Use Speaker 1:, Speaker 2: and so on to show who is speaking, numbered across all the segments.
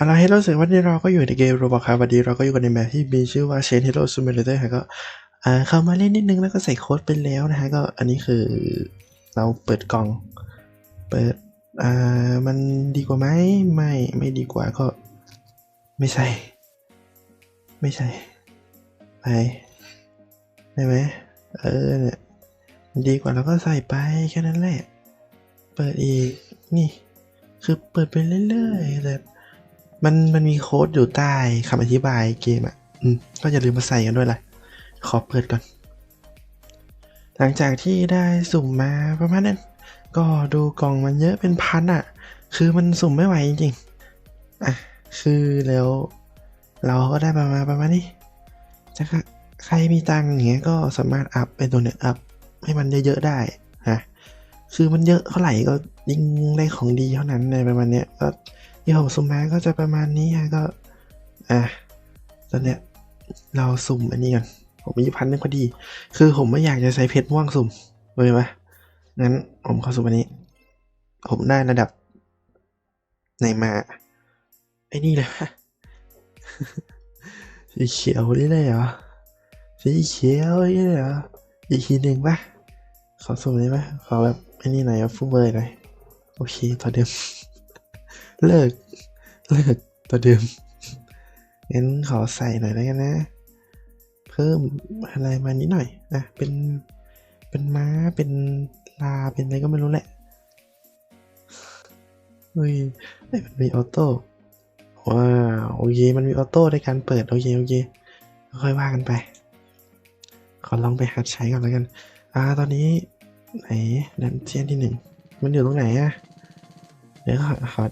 Speaker 1: เอาล่ะเฮโร่เสร็จวันนี้เราก็อยู่ในเกมโรบอทครับวันนี้เราก็อยู่กันในแมปที่มีชื่อว่า Chain Hero Simulator ฮะก็อ่าเข้ามาเล่นนิดนึงแล้วก็ใส่โค้ดไปแล้วนะฮะก็อันนี้คือเราเปิดกล่อง เปิดอ่ามันดีกว่าไหมไม่ไม่ดีกว่าก็ ไม่ใช่ ไม่ใช่ไปได้ไหมเออเนี่ยดีกว่าเราก็ใส่ไปแค่นั้นแหละ เปิดอีกนี่ คือเปิดไปเรื่อยๆแต่ มันมันมีโค้ดอยู่ใต้คำอธิบายเกมอะอืมก็อย่าลืมมาใส่กันด้วยล่ะขอเปิดก่อน หลังจากที่ได้สุ่มมาประมาณนั้น ก็ดูกล่องมันเยอะเป็นพันอะ คือมันสุ่มไม่ไหวจริงๆ อะ คือแล้ว เราก็ได้ประมาณประมาณนี้จะใครมีตังค์อย่างเงี้ยก็สามารถอัพเป็นตัวเนี้ยอัพให้มันเยอะๆได้ฮะคือมันเยอะเท่าไหร่ก็ยิ่งได้ของดีเท่านั้นในประมาณเนี้ยก็ ที่ผมสุ่มมาก็จะประมาณนี้ฮะก็ อะตอนเนี้ยเราสุ่มอันนี้กันผมมีพันหนึงพอดี คือผมไม่อยากจะใช้เพชรม่วงสุ่มเลยปะงั้นผมเขอสุ่มอันนี้ ผมได้ระดับไหนมาไอ้นี่เลยสีเขียวนี่เลยเหรอสีเขียวนี่เลยเหรออีกทีหนึ่งปะขอสุ่มได้ไหมขอแบบไอ้นี่หน่อยครับฟูเบอร์หน่อยโอเคตัวเดิม เลิก เลิกตัวเดิมงั้นขอใส่หน่อยแล้วกันนะ เพิ่มอะไรมานิดหน่อยนะเป็นเป็นม้าเป็นลาเป็นอะไรก็ไม่รู้แหละเฮ้ยเอ้มันมีออโต้ว้าวโอเคมันมีออโต้ในการเปิดโอเคโอเคค่อยว่ากันไป ขอลองไปหัดใช้ก่อนแล้วกัน อ่าตอนนี้ไหนดันเจียนที่หนึ่งมันอยู่ตรงไหนอะเดี๋ยวขอขอ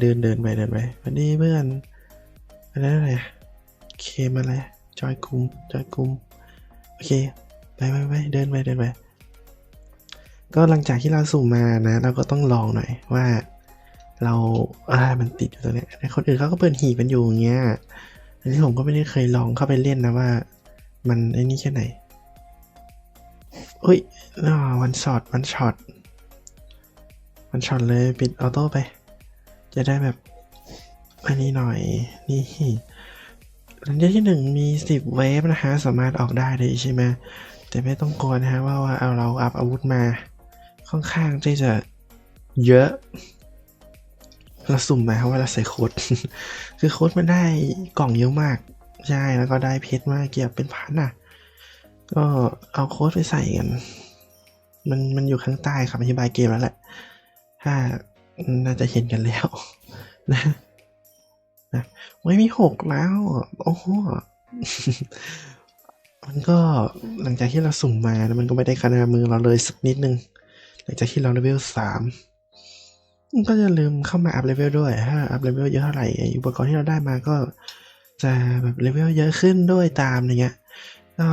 Speaker 1: เดินเดินไปเดินไปวันนี้เพื่อนอันนั้นอะไรเคมอะไรจอยคุมจอยคุมโอเคไปไปไปเดินไปเดินไปก็หลังจากที่เราสุ่มมานะ เราก็ต้องลองหน่อยว่า เราอ่ามันติดอยู่ตรงเนี้ยแต่คนอื่นเขาก็เปิดหีบกันอยู่อย่างเงี้ยอันนี้ผมก็ไม่ได้เคยลองเข้าไปเล่นนะว่า มันไอ้นี่แค่ไหนอุ้ยอ่าวันช็อตวันช็อตวันช็อตเลยปิดออโต้ไป จะได้แบบ อันนี้หน่อยนี่หลังจากที่หนึ่งมีสิบเวฟนะฮะสามารถออกได้เลยใช่ไหมแต่ไม่ต้องกลัวนะฮะว่าว่าเอาเราอัพอาวุธมา ค่อนข้างที่จะเยอะเราสุ่มมาว่าเราใส่โค้ดคือโค้ดมันได้กล่องเยอะมาก ใช่แล้วก็ได้เพชรมากเกี่ยวเป็นพันอะ ก็เอาโค้ดไปใส่กัน มันมันอยู่ข้างใต้คำอธิบายเกมแล้วแหละ ถ้า น่าจะเห็นกันแล้วนะนะไม่มีหกแล้ว โอ้โหมันก็หลังจากที่เราสุ่มมานะมันก็ไม่ได้คะแนนมือเราเลยสักนิดนึง หลังจากที่เราเลเวลสามก็จะลืมเข้ามาอัพเลเวลด้วย ถ้าอัพเลเวลเยอะเท่าไหร่อุปกรณ์ที่เราได้มาก็จะแบบเลเวลเยอะขึ้นด้วยตามอย่างเงี้ย ก็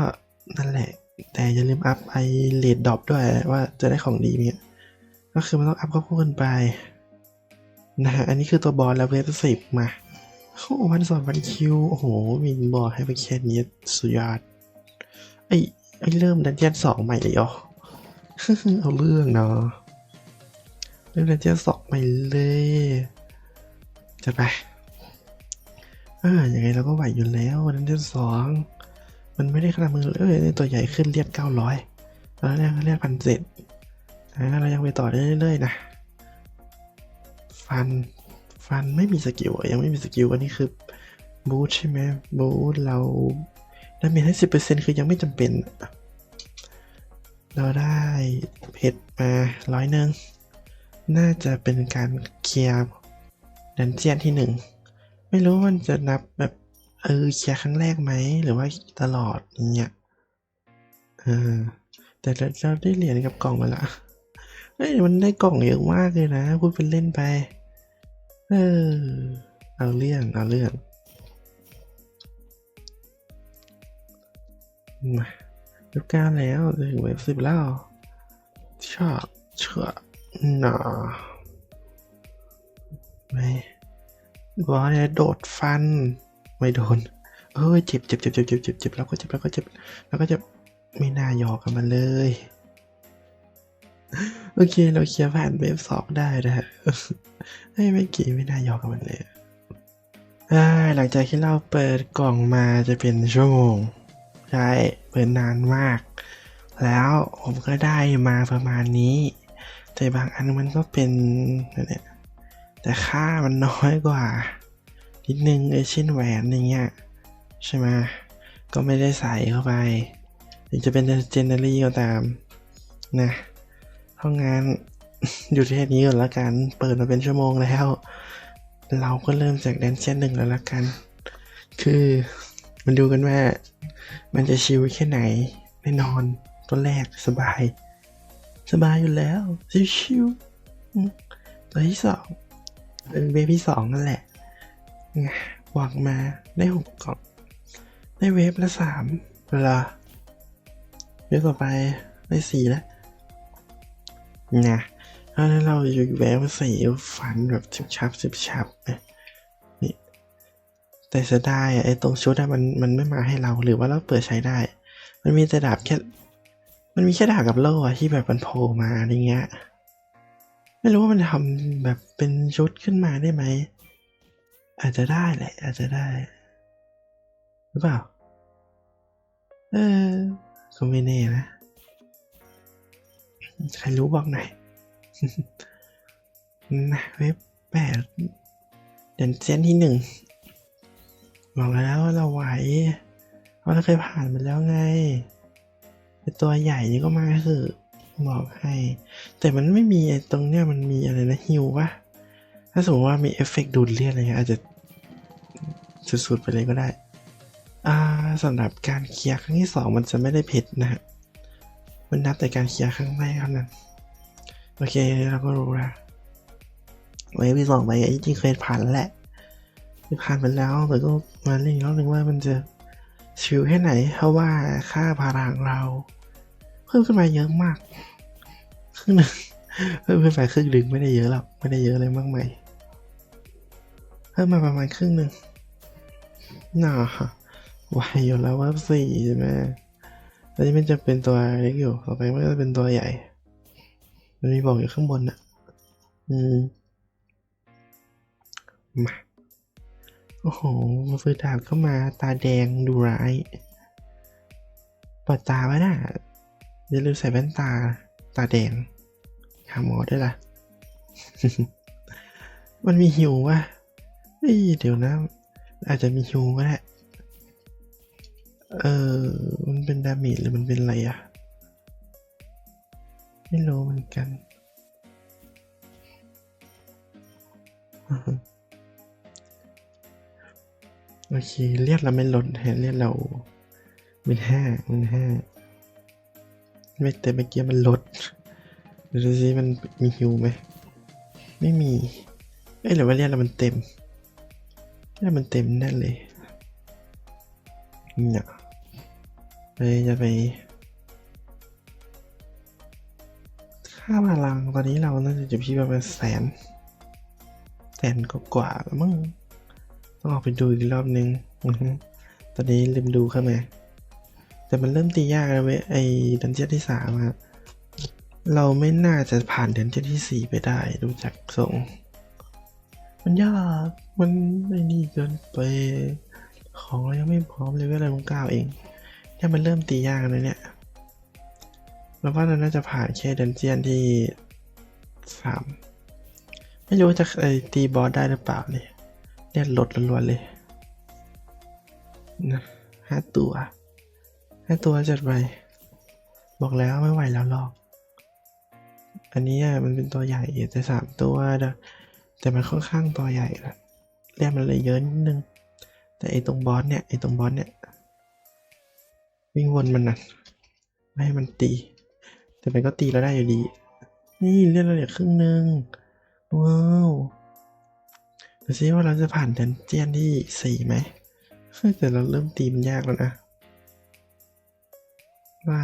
Speaker 1: นั่นแหละ แต่อย่าลืมอัพไอเลดดอปด้วยว่าจะได้ของดีเนี่ยก็คือมันต้องอัพควบคู่กันไป นะฮะ อันนี้คือตัวบอลแล้วเวฟสิบมาโอ้วันสอนวันคิว โอ้โหมีบอลให้ไปแค่นี้สุดยอดไอไอเริ่มดันเจียนสองใหม่เลยอ๋อเอาเรื่องเนาะเริ่มดันเจียนสองใหม่เลยจะไปอ่ายังไงเราก็ไหวอยู่แล้วดันเจียนสองมันไม่ได้ขนาดมือเลยเอ้ยตัวใหญ่ขึ้นเลียดเก้าร้อยแล้วเนี่ยเลียดพันเจ็ดนะเรายังไปต่อได้เรื่อยๆนะ ฟัน ฟันไม่มีสกิลยังไม่มีสกิลอันนี้คือบูทใช่ไหมบูทเราได้มีให้สิบเปอร์เซ็นคือยังไม่จำเป็น เราได้เพชรมาร้อยหนึ่งน่าจะเป็นการเคลียร์ดันเจียนที่หนึ่งไม่รู้มันจะนับแบบ เออเคลียร์ครั้งแรกไหม หรือว่าตลอดเงี้ยเออแต่เราเราได้เหรียญกับกล่องมาละเฮ้ยมันได้กล่องเยอะมากเลยนะ พูดเป็นเล่นไป เออเอาเรื่องเอาเรื่องมาลูกก้าแล้วถึงเว็บสิบแล้วชอบเชื่อหนาไม่บอลเนี่ยโดดฟัน ไม่โดนเอ้ยเจ็บเจ็บเจ็บเจ็บเจ็บเจ็บแล้วก็เจ็บแล้วก็เจ็บแล้วก็เจ็บไม่น่าหยอกกันมาเลย โอเค เราเคลียร์ผ่านเวฟสองได้นะฮะเฮ้ไม่กี่ไม่น่ายอกกันมันเลยหลังจากที่เราเปิดกล่องมาจะเป็นชั่วโมง ใช่ เปิดนานมาก แล้วผมก็ได้มาประมาณนี้ แต่บางอันมันก็เป็นนั่นแต่ค่ามันน้อยกว่านิดนึงเอยเช่นแหวนอย่างเงี้ยใช่ไหมก็ไม่ได้ใส่เข้าไปถึงจะเป็นเจนเนอรี่ก็ตามนะ เพราะงั้นอยู่ที่แค่นี้ก่อนละกัน เปิดมาเป็นชั่วโมงแล้ว เราก็เริ่มจากแดนเช่นหนึ่งแล้วละกัน คือมันดูกันว่า มันจะชิลแค่ไหนแน่นอนตัวแรกสบาย สบายอยู่แล้ว ชิวๆตัวที่สองเป็นเวฟที่สองนั่นแหละไงวางมาได้หกกล่อง ได้เวฟละสามเวลาเวฟต่อไปได้สี่แล้ว นะเพราะฉะนั้นเราอยู่แววสี่ฝันแบบชิบชับชิบชับนะนี่แต่เสียดายอะไอ้ตรงชุดอะมันมันไม่มาให้เราหรือว่าเราเปิดใช้ได้ มันมีแต่ดาบแค่มันมีแค่ดาบกับโล่อะที่แบบมันโผล่มาอะไรเงี้ยไม่รู้ว่ามันทำแบบเป็นชุดขึ้นมาได้ไหมอาจจะได้แหละ อาจจะได้ หรือเปล่า เออก็ไม่แน่นะ ใครรู้บอกหน่อยนะเว็บแปดเด่นเจนที่หนึ่งบอกแล้วว่าเราไหวเพราะเราเคยผ่านมาแล้วไงไอตัวใหญ่นี่ก็มาคือบอกให้ แต่มันไม่มีไอตรงเนี้ยมันมีอะไรนะฮิววะถ้าสมมติว่ามีเอฟเฟกต์ดูดเลือดอะไรเงี้ยอาจจะสุดๆไปเลยก็ได้ อ่าสำหรับการเคลียร์ครั้งที่สองมันจะไม่ได้เผ็ดนะฮะ มันนับแต่การเคลียร์ครั้งแรกเท่านั้น โอเคเราก็รู้ล้วเวฟที่สองไปจริงๆเคยผ่านแล้วแหละผ่านไปแล้วแต่ก็มาเล่นอีกรอบหนึ่งว่ามันจะชิวแค่ไหน เพราะว่าค่าพลังเรา เพิ่มขึ้นมาเยอะมากครึ่งหนึ่งเพิ่มขึ้นไปครึ่งหนึ่งไม่ได้เยอะหรอกไม่ได้เยอะอะไรมากมายเพิ่มมาประมาณครึ่งหนึ่งน่าไหวอยู่แล้วว่าสี่ใช่ไหม อนนี้มันจะเป็นตัวเล็กอยู่ ต่อไปมันก็จะเป็นตัวใหญ่ มันมีบอกอยู่ข้างบนน่ะอืม มา โอ้โหมาฟืนดาบเข้ามา ตาแดงดูร้ายปิดตาไว้น่ะอย่าลืมใส่แว่นตา ตาแดงหาหมอได้วยล่ะมันมีหิววะเดี๋ยวนะ อาจจะมีหิวก็ได้ เออ มันเป็นดาเมจหรือมันเป็นอะไรอะไม่รู้เหมือนกัน โอเค เรียกเราไม่ลดแฮะเรียกเราเป็นห้าเป็นห้าไม่แต่เมื่อกี้มันลดดูสิมันมีฮิวไหม ไม่มีเอ้หรือว่าเรียกเรามันเต็มเรียกมันเต็มแน่เลยเนี่ย เลยจะไปค่าพลังตอนนี้เราน่าจะอยู่ที่ประมาณแสนแสนกว่าแล้วมั้งต้องออกไปดูอีกรอบนึงตอนนี้ลืมดูเข้ามาแต่มันเริ่มตียากแล้วเว้ยไอ้ดันเจี้ยนที่สามอะเราไม่น่าจะผ่านดันเจี้ยนที่สี่ไปได้ดูจากทรงมันยากมันไม่นี่เกินไป ของเรายังไม่พร้อมเลยเวลาลงก้าวเอง เนี่ยมันเริ่มตียากแล้วเนี่ยแล้วว่าเราน่าจะผ่านแค่ดันเจียนที่สามไม่รู้จะไอตีบอสได้หรือเปล่าเนี่ยเลือดลดล้วนๆเลยนะห้าตัวห้าตัวจัดไปบอกแล้วไม่ไหวแล้วหรอก อันนี้มันเป็นตัวใหญ่แต่สามตัวนะแต่มันค่อนข้างตัวใหญ่ละเลือดมันเลยเยอะนิดนึง แต่ไอตรงบอสเนี่ยไอตรงบอสเนี่ย วิ่งวนมันน่ะไม่ให้มันตี แต่มันก็ตีเราได้อยู่ดี นี่เลือดเราเหลือครึ่งหนึ่งว้าวดูซิว่าเราจะผ่านดันเจียนที่สี่ไหมแต่เราเริ่มตีมันยากแล้วนะ ว่า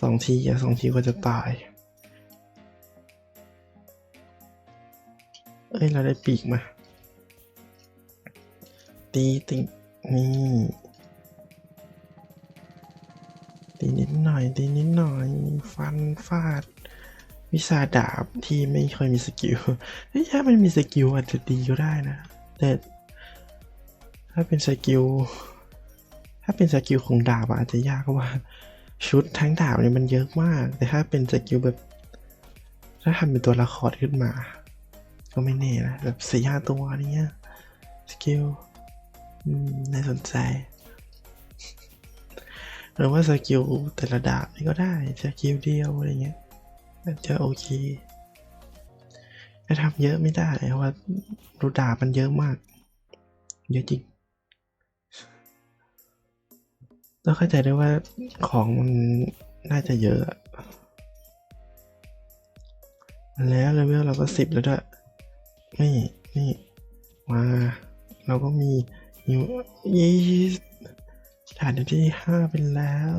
Speaker 1: สองทีอะสองทีก็จะตาย เอ้ย เราได้ปีกมา ตีติง นี่ ตีนิดหน่อย ตีนิดหน่อย ฟันฟาด วิชาดาบที่ไม่ค่อยมีสกิลเฮ้ยถ้ามันมีสกิลอาจจะดีก็ได้นะ แต่ถ้าเป็นสกิล ถ้าเป็นสกิลของดาบอาจจะยากเพราะว่า ชุดทั้งดาบเนี่ยมันเยอะมาก แต่ถ้าเป็นสกิลแบบ ถ้าทำเป็นตัวละครขึ้นมา ก็ไม่แน่นะ แบบสี่ห้าตัวอะไรเงี้ยสกิล น่าสนใจหรือว่าสกิลแต่ละดาบนี่ก็ได้สกิลเดียวอะไรเงี้ยอาจจะโอเคแต่ทำเยอะไม่ได้เพราะว่ารูดาบมันเยอะมาก เยอะจริงต้องเข้าใจได้วยว่าของมันน่าจะเยอะอะแล้วเลเวลเราก็สิบแล้วด้วยนี่นี่มาเราก็มี อยู่ยี่ฐานที่ห้าเป็นแล้ว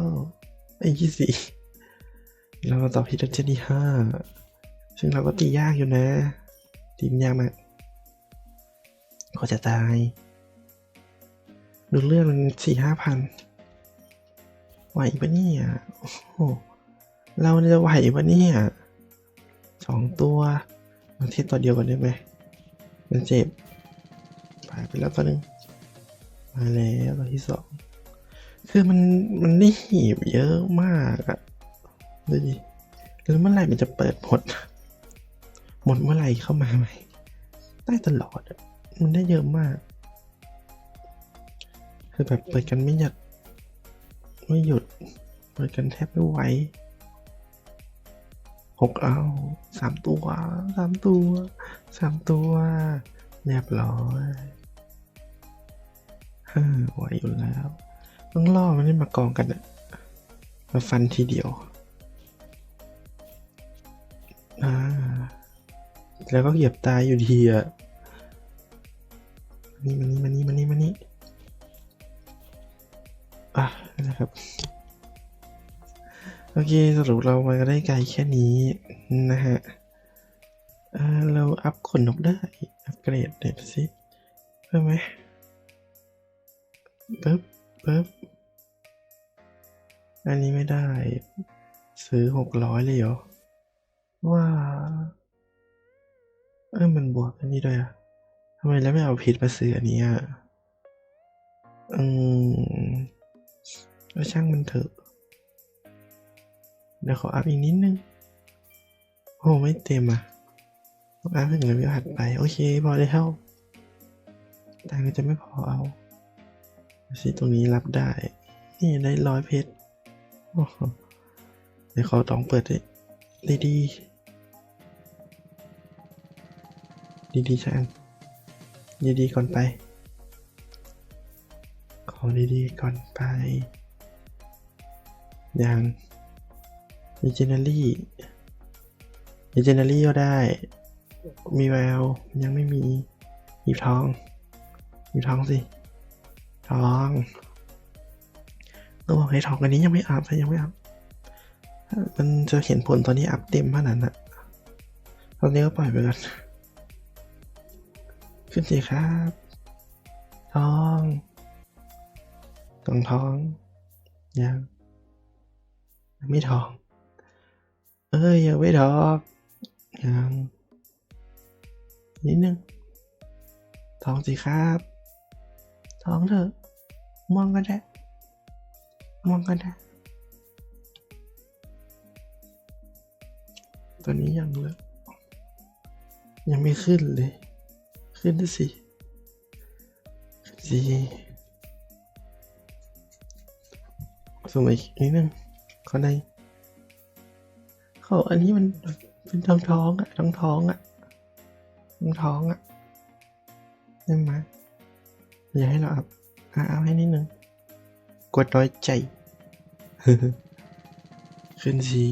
Speaker 1: ไอ้ยี่สี่เราก็ต่อที่ดันเจนที่ห้าซึ่งเราก็ตียากอยู่นะ ตีมันยากมากก็จะตาย ดูเรื่องมันสี่ห้าพันไหวปะเนี่ยโอ้โหเราจะไหวปะเนี่ยสองตัวมาเทียบตัวเดียวกันได้ไหมมันเจ็บไปไปแล้วตัวหนึ่ง มาแล้วที่สองคือมันมันได้หีบเยอะมากอะดูดิแล้วเมื่อไหร่มันจะเปิดหมด หมดเมื่อไหร่เข้ามาไหมได้ตลอดมันได้เยอะมาก คือแบบเปิดกันไม่หยุดไม่หยุด เปิดกันแทบไม่ไหวหกเอาสามตัวสามตัวสามตัวเรียบร้อยฮ่า ไหวอยู่แล้วต้องล่อมันให้มากองกันอะมาฟันทีเดียวอ่าแล้วก็เหยียบตายอยู่ดีอะนี่มานี่มานี่มานี่มานี่อะนะครับโอเคสรุปเรามาได้ไกลแค่นี้นะฮะเราอัพขนนกได้ อัพเกรดเด็ดสิเพิ่มไหม ปึ๊บปึ๊บ อันนี้ไม่ได้ ซื้อหกร้อยเลยเหรอ ว่า เออมันบวกอันนี้ด้วยอะทำไมแล้วไม่เอาพิษมาซื้ออันนี้อะ อืมก็ช่างมันเถอะ เดี๋ยวขออัพอีกนิดนึง โอ้ไม่เต็มอะต้องอัพถึงเลเวลถัดไป โอเค พอได้เท่าแต่ก็จะไม่พอเอา สิตรงนี้รับได้ นี่ได้ร้อยเพชรโอ้โหเดี๋ยวขอต้องเปิดได้ดี ดีดีช่างดีดีก่อนไป ของดีๆก่อนไป อย่างมีเจเนอรี่มีเจเนอรี่ก็ได้ มีแววยังไม่มีหยิบทองหยิบทองสิ ทองต้องบอกให้ทองอันนี้ยังไม่อัพยังไม่อัพมันจะเห็นผลตอนนี้อัพเต็มขนาดนั้นอะตอนนี้ก็ปล่อยไปก่อนขึ้นสิครับ ทองทองทองยังยังไม่ทอง เอ้ยยังไม่ทองยังนิดนึงทองสิครับ ทองเถอะม่วงก็ได้ม่วงก็ได้ตอนนี้ยังเลยยังไม่ขึ้นเลย ขึ้นด้สิขึ้นสิส่งมาอีกนิดนึงขอในเขาอันนี้มันเป็นท้องท้องอะท้องท้องอะทองท้องอะได้ไหม อย่าให้เราอัพอะเอาให้นิดนึง กดน้อยใจ ขึ้นสี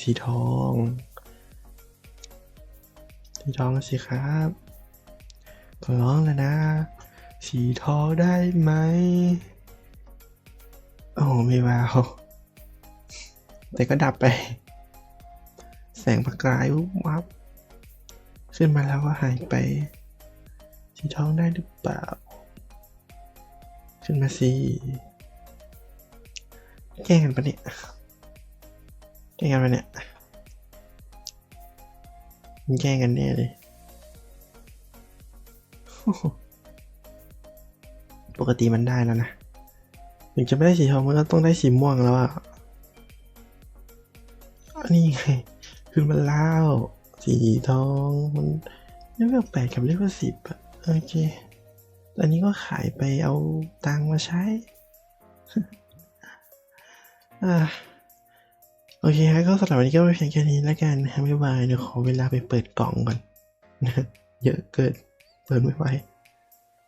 Speaker 1: สีทอง สีทองสิครับขอร้องแล้วนะ สีทองได้ไหม โอ้ไม่ว้าวแต่ก็ดับไป แสงประกายวุบวับ ขึ้นมาแล้วก็หายไป สีทองได้หรือเปล่า ขึ้นมาสิแกล้งกันปะเนี่ยแกล้งกันปะเนี่ยมันแกล้งกันแน่เลย ปกติมันได้แล้วนะ ถึงจะไม่ได้สีทองมันก็ต้องได้สีม่วงแล้วอะอันนี้ไง คือมันแล้วสีทอง มันเลเวลแปดกับเลเวลสิบอะโอเค อันนี้ก็ขายไปเอาตังมาใช้อ่าโอเคฮะก็สำหรับวันนี้ก็เพียงแค่นี้แล้วกันนะบ๊ายบายเดี๋ยวขอเวลาไปเปิดกล่องก่อนเยอะเกินเปิดไม่ไหว